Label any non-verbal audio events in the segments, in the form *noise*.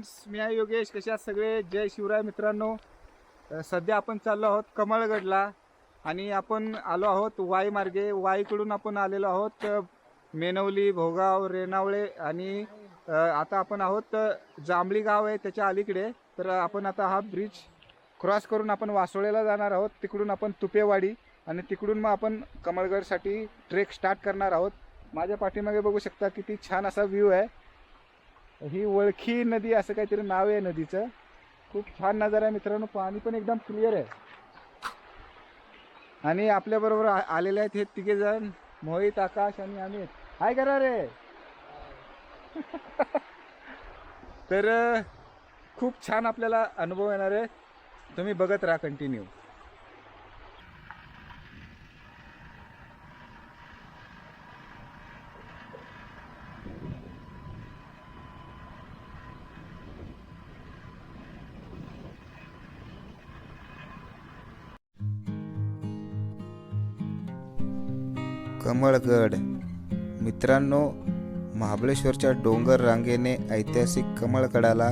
Friends मी आहे योगेश. कशा आहात सगळे? जय शिवराय मित्रांनो. सध्या आपण चाललो आहोत कमळगडला आणि आपण आलो आहोत वाई मार्गे. वाईकडून आपण आलेलो आहोत मेनवली भोगाव रेणावळे आणि आता आपण आहोत जांभळी गाव आहे त्याच्या अलीकडे. तर आपण आता हा ब्रिज क्रॉस करून आपण वासोळेला जाणार आहोत. तिकडून आपण तुपेवाडी आणि तिकडून मग आपण कमळगडसाठी ट्रेक स्टार्ट करणार आहोत. माझ्या पाठीमागे बघू शकता किती छान असा व्ह्यू आहे. ही वळखी नदी असं काहीतरी नाव आहे नदीचं. खूप छान नजारा आहे मित्रांनो. पाणी पण एकदम क्लिअर आहे. आणि आपल्याबरोबर बरोबर आलेले आहेत हे तिघे जण मोहित आकाश आणि अमित हाय करा रे. *laughs* तर खूप छान आपल्याला अनुभव येणार आहे. तुम्ही बघत राहा कंटिन्यू कमळगड मित्रांनो महाबळेश्वरच्या डोंगर रांगेने ऐतिहासिक कमळगडाला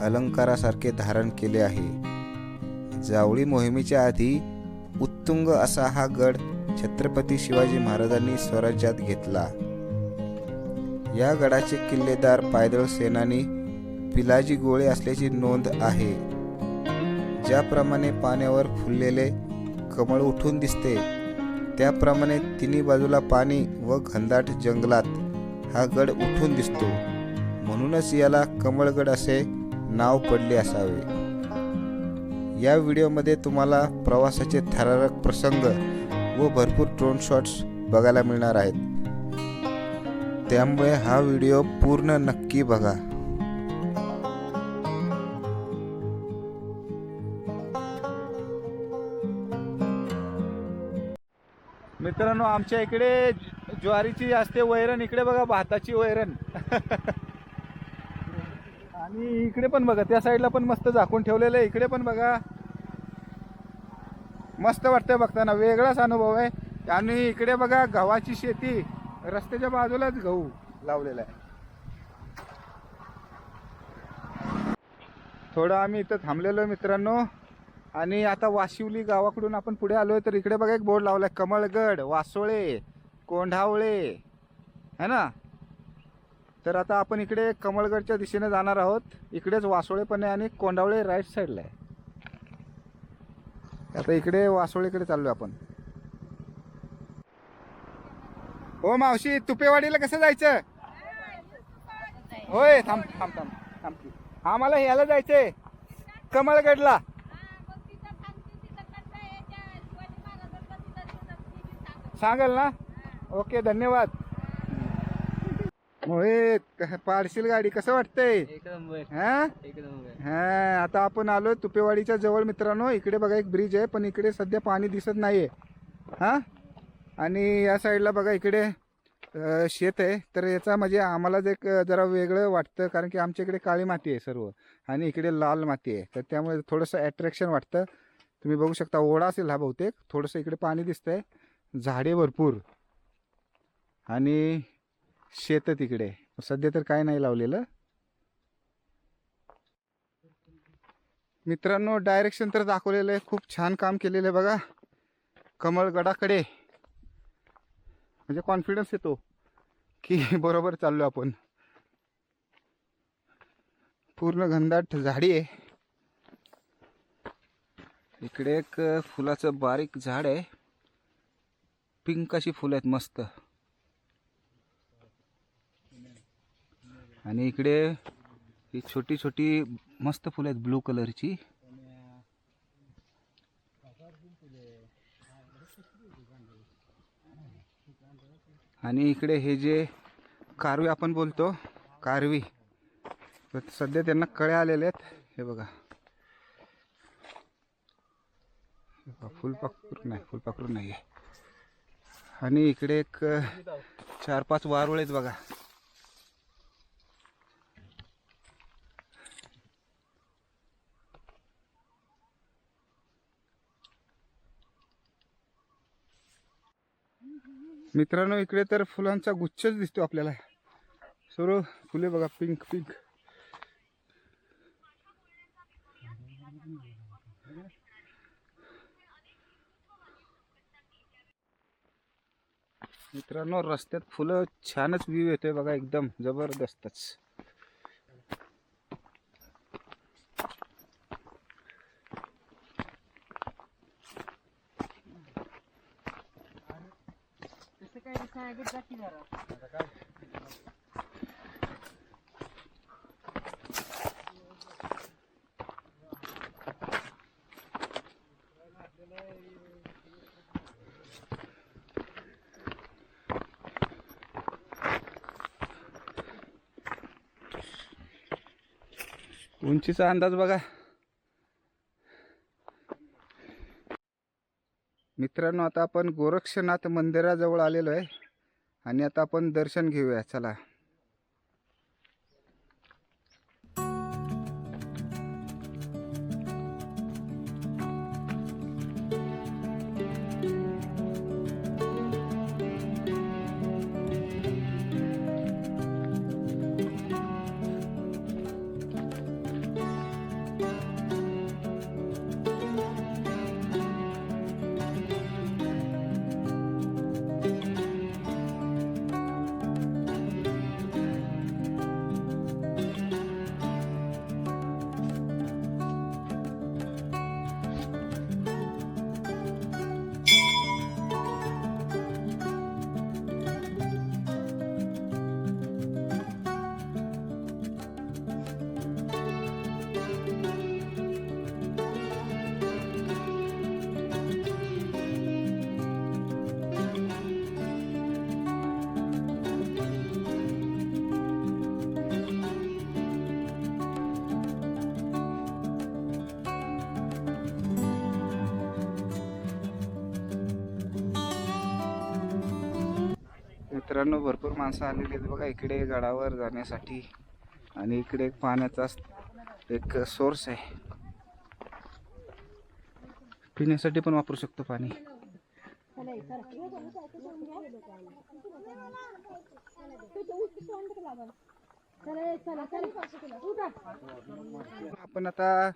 अलंकारासारखे धारण केले आहे. जावळी मोहिमेच्या आधी उत्तुंग असा हा गड छत्रपती शिवाजी महाराजांनी स्वराज्यात घेतला. या गडाचे किल्लेदार पायदळ सेनानी पिलाजी गोळे असल्याची नोंद आहे. ज्याप्रमाणे पाण्यावर फुललेले कमळ उठून दिसते त्याप्रमाणे तिन्ही बाजूला पाणी व घनदाट जंगलात हा गड उठून दिसतो. म्हणूनच याला कमळगड असे नाव पडले असावे. या व्हिडिओमध्ये तुम्हाला प्रवासाचे थरारक प्रसंग व भरपूर ड्रोन शॉट्स बघायला मिळणार आहेत. त्यामुळे हा व्हिडिओ पूर्ण नक्की बघा. मित्रांनो आमच्या इकडे ज्वारीची असते वैरण इकडे बघा भाताची वैरण. *laughs* आणि इकडे पण बघा त्या साईडला पण मस्त झाकून ठेवलेलं आहे. इकडे पण बघा. मस्त वाटतंय बघताना वेगळाच अनुभव आहे. आणि इकडे बघा गव्हाची शेती. रस्त्याच्या बाजूलाच गहू लावलेला आहे. थोडं आम्ही इथं थांबलेलो मित्रांनो. आणि आता वाशिवली गावाकडून आपण पुढे आलोय तर इकडे बघा एक बोर्ड लावलाय कमळगड वासोळे कोंढावळे है ना? तर आता आपण इकडे कमळगडच्या दिशेने जाणार आहोत. इकडेच वासोळे पण आहे आणि कोंढावळे राईट साईडला आहे. आता इकडे वासोळेकडे चाललोय आपण. हो मावशी तुपेवाडीला कसं जायचं? होय थांब थांब थांब थांब की. आम्हाला ह्याला जायचंय कमळगडला. सांगाल ना? ओके धन्यवाद. मोहित पाडशील गाडी कसं वाटतंय? हा? हा आता आपण आलोय तुपेवाडीच्या जवळ मित्रांनो. इकडे बघा एक ब्रिज आहे पण इकडे सध्या पाणी दिसत नाहीये. हा? आणि या साईडला बघा इकडे शेत आहे. तर याचा म्हणजे आम्हाला जे एक जरा वेगळं वाटतं कारण की आमच्या इकडे काळी माती आहे सर्व. आणि इकडे लाल माती आहे. तर त्यामुळे थोडंसं अट्रॅक्शन वाटतं. तुम्ही बघू शकता ओढा असेल हा बहुतेक. थोडंसं इकडे पाणी दिसतंय. झाडे भरपूर. आणि शेत तिकडे. सध्या तर काय नाही लावलेलं. मित्रांनो डायरेक्शन तर दाखवलेलं आहे. खूप छान काम केलेलं आहे बघा. कमळगडाकडे म्हणजे कॉन्फिडन्स येतो की *laughs* बरोबर चाललो आपण. पूर्ण घनदाट झाडी आहे. इकडे एक फुलाचं बारीक झाड आहे. पिंक अशी फुलं आहेत मस्त. आणि इकडे ही छोटी छोटी मस्त फुलं आहेत ब्लू कलरची. आणि इकडे हे जे कारवी आपण बोलतो कारवी. तर सध्या त्यांना कळ्या आलेले आहेत. हे बघा, फुलपाखरू नाही फुलपाखरू नाही आहे आणि इकडे एक चार पाच वारुळ आहेत बघा. मित्रांनो इकडे तर फुलांचा गुच्छच दिसतो आपल्याला. सर्व फुले बघा पिंक पिंक मित्रांनो रस्त्यात फुलं छानच व्ह्यू येतोय बघा एकदम जबरदस्तच. उंचीचा अंदाज बघा. मित्रांनो आता आपण गोरक्षनाथ मंदिराजवळ आलेलो आहे आणि आता आपण दर्शन घेऊया. चला. मित्रांनो भरपूर माणसं आलेली आहेत बघा इकडे गडावर जाण्यासाठी. आणि इकडे एक पाण्याचा एक सोर्स आहे. पिण्यासाठी पण वापरू शकतो पाणी. आपण आता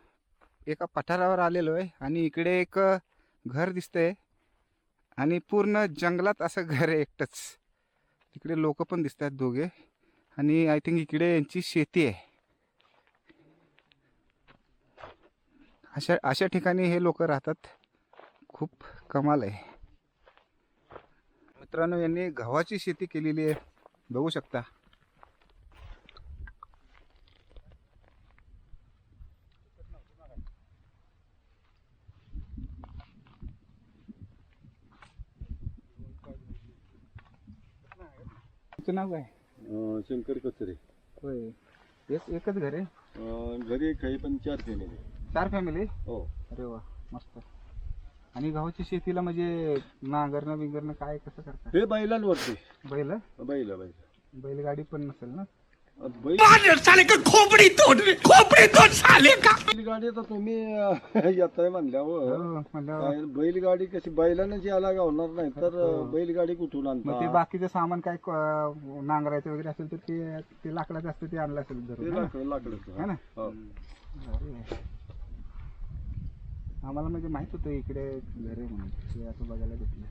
एका पठारावर आलेलो आहे आणि इकडे एक घर दिसतंय. आणि पूर्ण जंगलात असं घर आहे एकटंच. तिकडे लोक पण दिसत आहेत दोघे. आणि आय थिंक इकडे यांची शेती आहे. अशा अशा ठिकाणी हे लोक राहतात. खूप कमाल आहे. मित्रांनो यांनी गव्हाची शेती केलेली आहे. बघू शकता. तुमचं नाव काय? अं, शंकर कचरे. होय. एक एकच घर आहे? अं, घरी काही पण चार फॅमिली चार फॅमिली हो. अरे वा मस्त. आणि गव्हाची शेतीला म्हणजे नांगरणं बिंगरणं काय कसं करतात हे बैलांवरती. बैल? बैल बैल. बैलगाडी पण नसेल ना? अं, बैल साले का खोपड़ी तोड़? खोपड़ी तोड़ साले का? बैलगाडी आता तुम्ही *laughs* येताय म्हणल्यावर. हो, काय बैलगाडी कशी बैलानं याला गावणार नाही तर हो. बैलगाडी कुठून मग ते आणता? बाकीचं सामान काय क- नांगरायचं वगैरे असेल तर ते ते लाकडाचं असतं ते आणलं असेल ते है? लाकड लाकडं है ना? हो. आम्हाला म्हणजे माहीत होतं इकडे घर आहे म्हणून. ते असं बघायला भेटलं.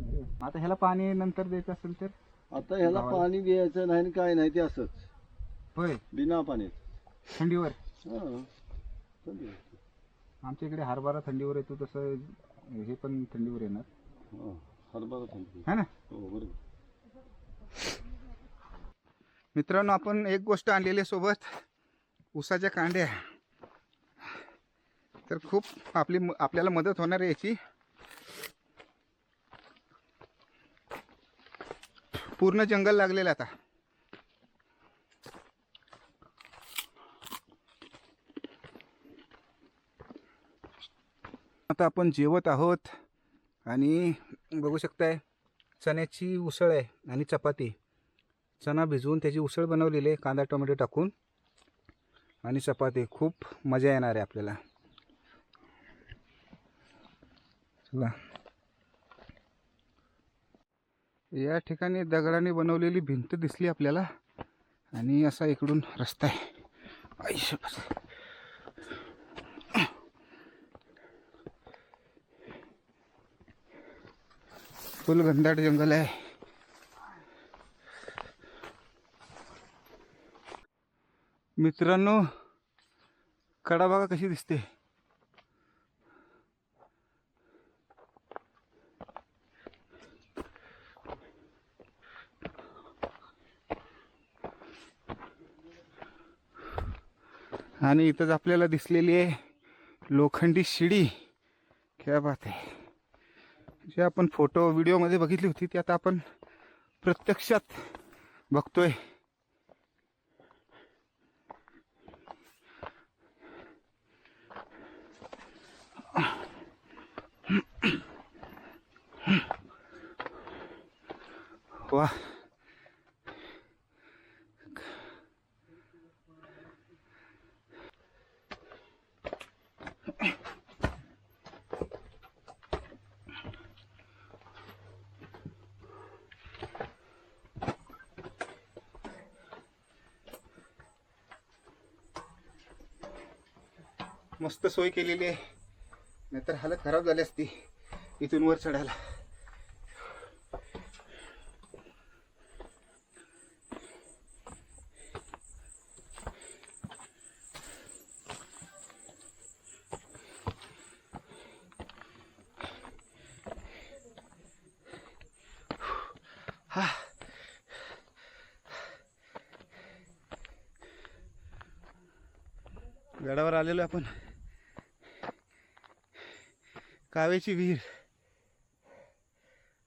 अरे. आता ह्याला पाणी नंतर द्यायचं असेल तर? आता ह्याला गावाला. पाणी द्यायचं नाही आणि काय नाही ते असंच. होय. बिना पाणी थंडीवर. आमच्या इकडे हरभरा थंडीवर येतो तसं हे पण थंडीवर येणार. हरभरा थंडी है ना? हो बरोबर. मित्रांनो आपण एक गोष्ट आणलेली आहे सोबत. ऊसाच्या कांड्या. तर खूप आपली आपल्याला मदत होणार आहे याची. पूर्ण जंगल लागलेलं आता. आता आपण जेवत आहोत आणि बघू शकताय चण्याची उसळ आहे आणि चपाती. चणा भिजवून त्याची उसळ बनवलेली आहे कांदा टोमॅटो टाकून. आणि चपाती खूप मजा येणार आहे आपल्याला. चला. या ठिकाणी दगडाने बनवलेली भिंत दिसली आपल्याला. आणि असा इकडून रस्ता आहे. आयुष्य फुल घनदाट जंगल आहे. मित्रांनो कडा बघा कशी दिसते? आणि इथंच आपल्याला दिसलेली आहे लोखंडी शिडी. क्या बात आहे. जे आपण फोटो व्हिडिओमध्ये बघितली होती ती आता आपण प्रत्यक्षात बघतोय. वा मस्त सोय केलेली आहे. नाहीतर हालत खराब झाली असती इथून वर चढायला. गडावर आलेलो आपण. कावेची विहीर.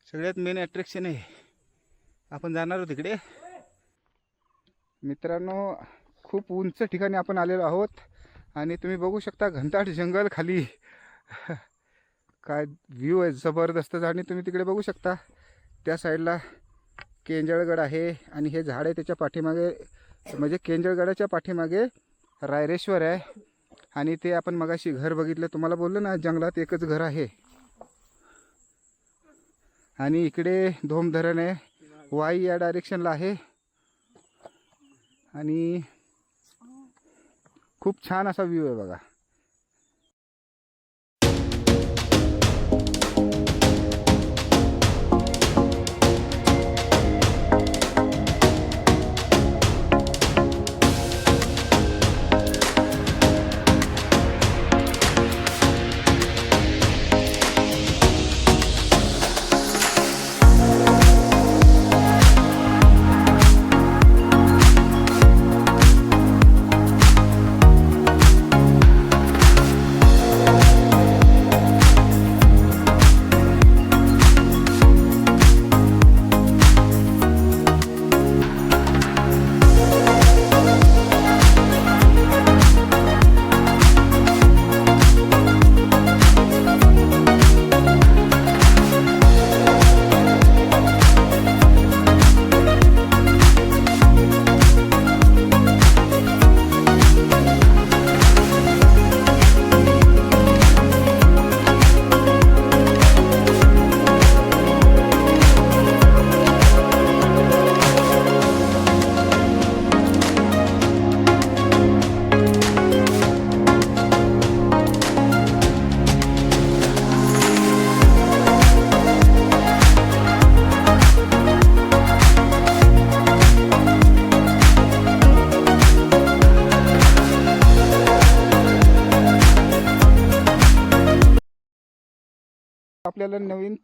सगळ्यात मेन अट्रॅक्शन आहे. आपण जाणार आहोत तिकडे मित्रांनो खूप उंच ठिकाणी आपण आलेलो आहोत. आणि तुम्ही बघू शकता घनताट जंगल खाली. काय व्ह्यू आहे जबरदस्त. आणि तुम्ही तिकडे बघू शकता त्या साईडला केंजळगड आहे. आणि हे झाड आहे त्याच्या पाठीमागे म्हणजे केंजळगडाच्या पाठीमागे रायरेश्वर आहे. आणि ते आपण मगाशी घर बघितलं तुम्हाला बोललो ना जंगलात एकच घर आहे. आणि इकडे धोम धरण आहे वाई या डायरेक्शनला आहे. आणि खूप छान असा व्ह्यू आहे बघा.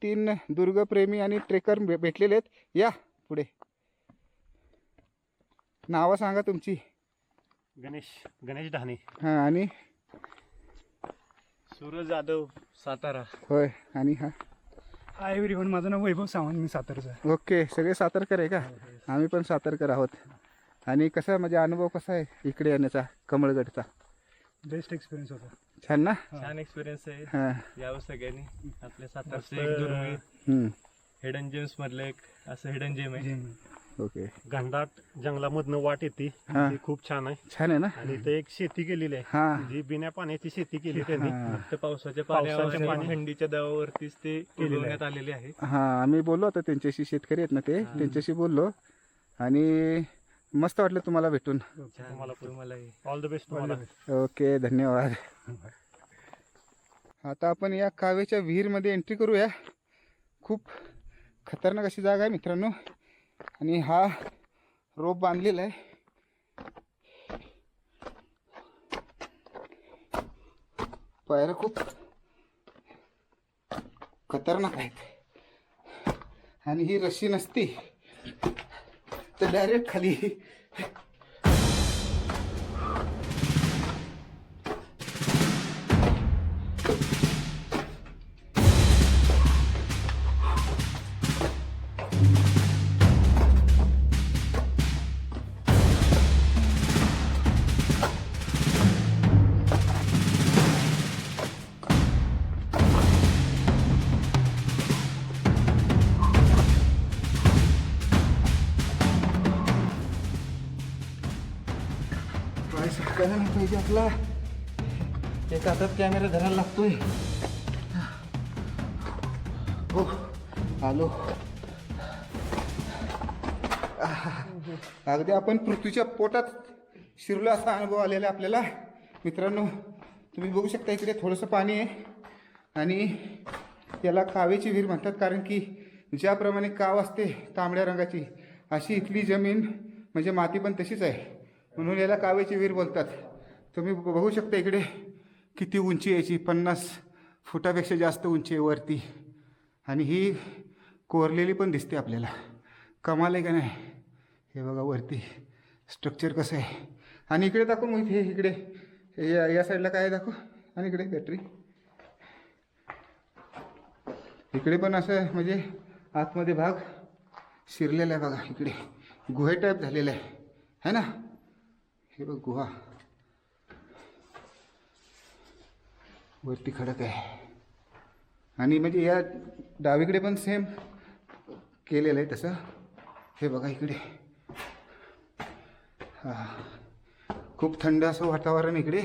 तीन दुर्गप्रेमी आणि ट्रेकर भे- भेटलेले आहेत. या पुढे. नावं सांगा तुमची. गणेश गणेश ढाणे. हां आणि? सूरज जाधव सातारा. होय आणि हा? हाय एव्हरीवन माझं नाव वैभव सावंत मी सातारचा आहे. ओके सगळे सातारकर आहे का? आम्ही पण सातारकर आहोत. आणि कसा म्हणजे अनुभव कसा आहे इकडे येण्याचा कमळगडचा? बेस्ट एक्सपिरियन्स होता छान ना? छान एक्सपिरियन्स आहे. यावं सगळ्यांनी आपल्या सातारचं एक दुर्मिळ हम्म, हिडन जेम्स मधलं एक असं हिडन जेम आहे. ओके. घनदाट जंगलामधनं वाट येते. हा. ती खूप छान आहे. छान आहे ना? आणि ते एक शेती केलेली आहे. हां. जी बिना पाण्याची शेती केली त्यांनी. हां. फक्त पावसाच्या पावसाच्या पाण्यावर पाणी- थंडीच्या दबावरतीच ते उगवण्यात आलेले आहे. हां आम्ही बोललो होतो त्यांच्याशी शेतकरी आहेत ना ते? त्यांच्याशी बोललो. आणि मस्त वाटलं तुम्हाला भेटून. तुम्हाला ऑल द बेस्ट तुम्हाला. ओके धन्यवाद. आता आपण या कावेच्या विहीरमध्ये एंट्री करूया. खूप खतरनाक अशी जागा आहे मित्रांनो. आणि हा रोप बांधलेला आहे. पायऱ्या खूप खतरनाक आहेत. आणि ही रशी नसती. तर डायरेक्ट खाली पाहिजे आपला एक हातात कॅमेरा धरायला लागतोय. हो आलो. अगदी आपण पृथ्वीच्या पोटात शिरलो असा अनुभव आलेला आहे आपल्याला. मित्रांनो तुम्ही बघू शकता इकडे थोडंसं पाणी आहे. आणि याला कावेची विहीर म्हणतात कारण की ज्याप्रमाणे काव असते तांबड्या रंगाची अशी इथली जमीन म्हणजे माती पण तशीच आहे. म्हणून याला कावेची विहीर बोलतात. तुम्ही बघू शकता इकडे किती उंची यायची पन्नास फुटापेक्षा जास्त उंची आहे वरती. आणि ही कोरलेली पण दिसते आपल्याला. कमाल आहे का नाही? हे बघा वरती. स्ट्रक्चर कसं आहे? आणि इकडे दाखव मग हे इकडे. या या साईडला काय आहे दाखव? आणि इकडे बॅटरी इकडे पण असं म्हणजे आतमध्ये भाग शिरलेला आहे बघा इकडे. गुहे टाईप झालेला आहे. है ना? हे बघ गुहा. वरती खडक आहे. आणि म्हणजे या डावीकडे पण सेम केलेलं आहे तसं. हे बघा इकडे. हा खूप थंड असं वातावरण इकडे.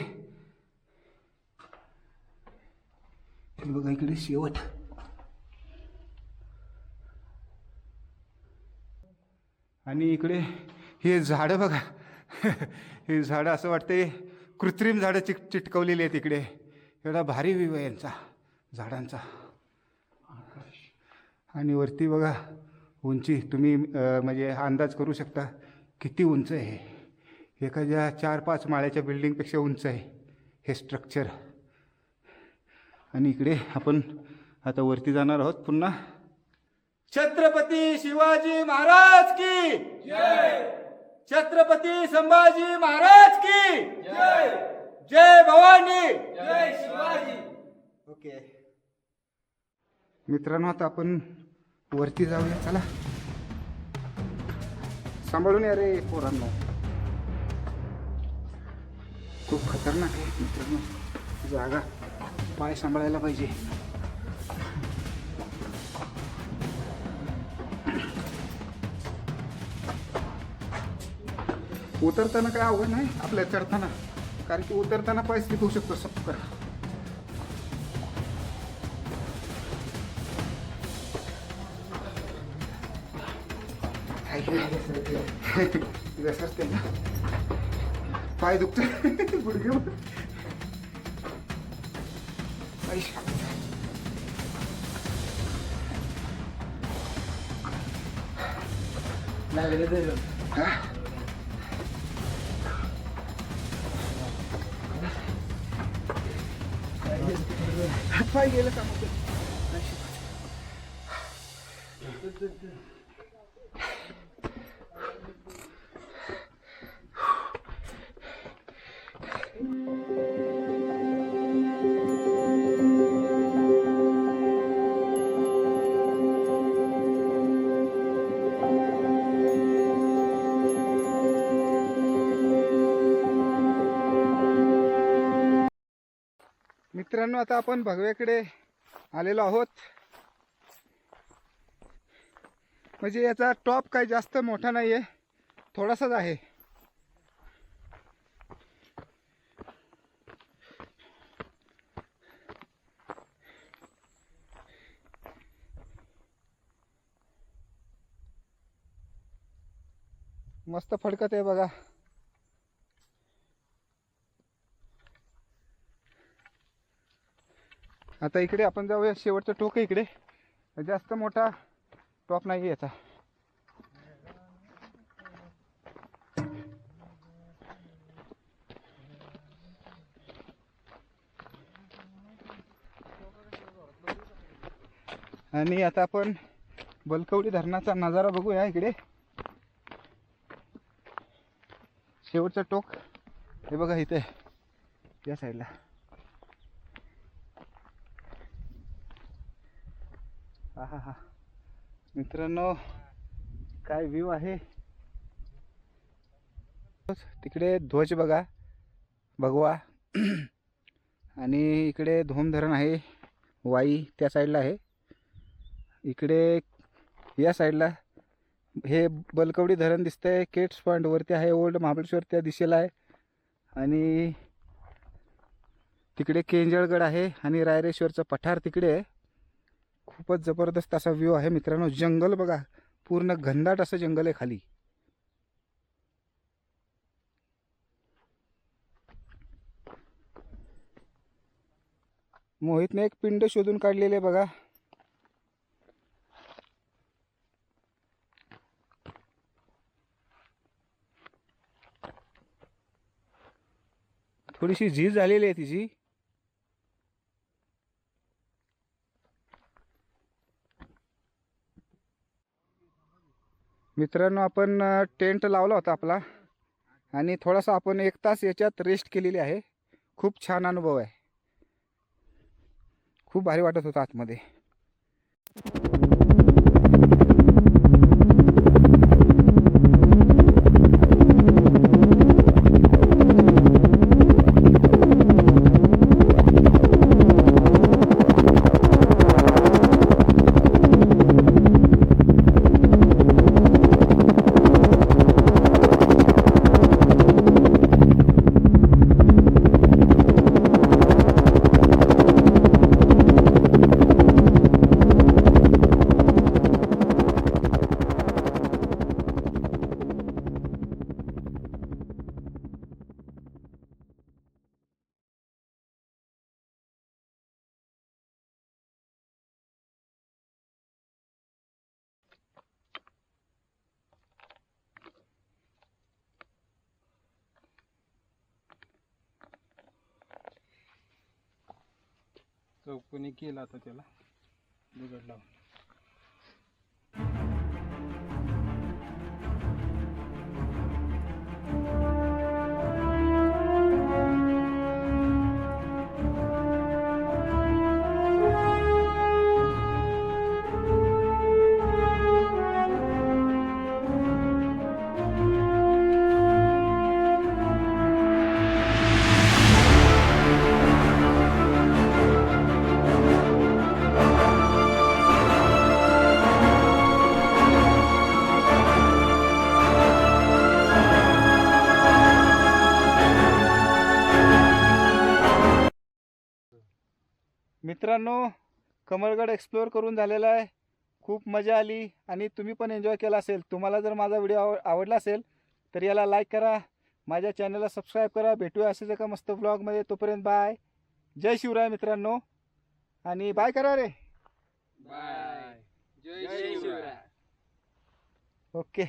हे बघा इकडे शेवट. आणि इकडे हे झाडं बघा. *laughs* हे झाडं असं वाटते कृत्रिम झाडं चिक चिटकवलेली आहेत इकडे. एवढा भारी व्यू आहे यांचा झाडांचा. आणि वरती बघा उंची. तुम्ही म्हणजे अंदाज करू शकता किती उंच आहे हे. एखाद्या चार पाच माळ्याच्या बिल्डिंगपेक्षा उंच आहे हे स्ट्रक्चर. आणि इकडे आपण आता वरती जाणार आहोत पुन्हा. छत्रपती शिवाजी महाराज की छत्रपती संभाजी महाराज की जय! भवानी! ओके. मित्रांनो आता आपण वरती जाऊया. चला. सांभाळून या रे पोरांनो. खूप खतरनाक आहे मित्रांनो. जागा. पाय सांभाळायला पाहिजे. उतरताना काय अवघड नाही? आपल्या चढताना. कारण की उतरताना पाय स्लिप होऊ शकतो सपकर घसरते ना. पाय दुखत गुडघे आई. हा? पाय गेलं का मग? मित्रांनो आता आपण भगव्याकडे आलेलो आहोत. म्हणजे याचा टॉप काही जास्त मोठा नाही आहे थोडासाच आहे. मस्त फडकत आहे बघा. आता इकडे आपण जाऊया शेवटचं टोक आहे इकडे. जास्त मोठा टॉप नाही आहे याचा. आणि आता आपण बलकवडी धरणाचा नजारा बघूया इकडे. शेवटचं टोक. हे बघा इथे या साईडला हा हा हा मित्रांनो काय व्ह्यू आहे? तिकडे ध्वज बघा भगवा. आणि इकडे धोम धरण आहे वाई त्या साईडला आहे. इकडे या साईडला हे बलकवडी धरण दिसतंय केट्स पॉईंटवरती आहे ओल्ड महाबळेश्वर त्या दिशेला आहे. आणि तिकडे केंजळगड आहे आणि रायरेश्वरचं पठार तिकडे आहे. खूपच जबरदस्त असा व्ह्यू आहे मित्रांनो. जंगल बघा. पूर्ण घनदाट असं जंगल आहे खाली. मोहितने एक पिंड शोधून काढलेले आहे बघा. थोडीशी झीज झालेली आहे तिची. मित्रांनो आपण टेंट लावला होता आपला आणि थोडासा आपण एक तास याच्यात रेस्ट केलेली आहे. खूप छान अनुभव आहे. खूप भारी वाटत होता आतमध्ये. चौकोनी केला आता त्याला. दगड लावून मित्रांनो कमळगड एक्सप्लोअर करून झालेला आहे. खूप मजा आली आणि तुम्ही पण एन्जॉय केला असेल. तुम्हाला जर माझा व्हिडिओ आव आवडला असेल तर याला लाईक करा. माझ्या चॅनलला सबस्क्राईब करा. भेटूया असेच एका मस्त ब्लॉगमध्ये तोपर्यंत बाय जय शिवराय मित्रांनो. आणि बाय करा रे. बाय जय शिवराय. ओके